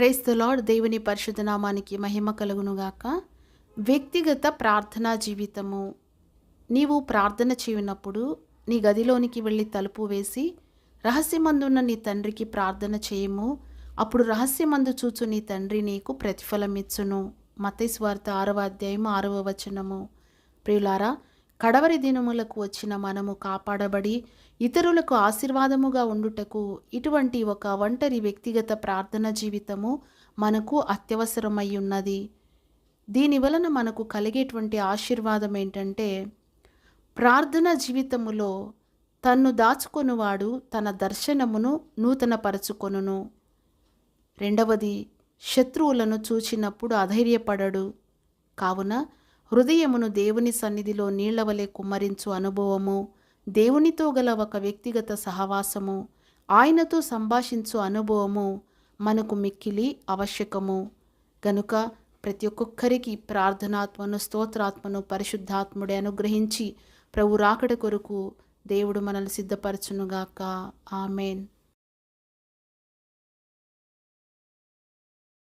Price the lord దేవుని పరిశుద్ధ నామానికి మహిమ కలుగునుగాక. వ్యక్తిగత ప్రార్థనా జీవితము. నీవు ప్రార్థన చేయనప్పుడు నీ గదిలోనికి వెళ్ళి తలుపు వేసి రహస్యమందున్న నీ తండ్రికి ప్రార్థన చేయము. అప్పుడు రహస్యమందు చూచు నీ తండ్రి నీకు ప్రతిఫలం ఇచ్చును మతేశ్వార్త ఆరవ అధ్యాయం ఆరవ వచనము. ప్రియులారా కడవరి దినములకు వచ్చిన మనము కాపాడబడి ఇతరులకు ఆశీర్వాదముగా ఉండుటకు ఇటువంటి ఒక ఒంటరి వ్యక్తిగత ప్రార్థన జీవితము మనకు అత్యవసరమై ఉన్నది దీని వలన మనకు కలిగేటువంటి ఆశీర్వాదం ఏంటంటే ప్రార్థన జీవితములో తన్ను దాచుకొనువాడు తన దర్శనమును నూతనపరచుకొనును. రెండవది శత్రువులను చూచినప్పుడు అధైర్యపడడు. కావున హృదయమును దేవుని సన్నిధిలో నీళ్ళవలే కుమ్మరించు అనుభవము దేవునితో గల ఒక వ్యక్తిగత సహవాసము ఆయనతో సంభాషించు అనుభవము మనకు మిక్కిలి ఆవశ్యకము. గనుక ప్రతి ఒక్కొక్కరికి ప్రార్థనాత్మను స్తోత్రాత్మను పరిశుద్ధాత్ముడే అనుగ్రహించి ప్రభు రాకడ కొరకు దేవుడు మనల్ని సిద్ధపరచునుగాక. ఆమెన్.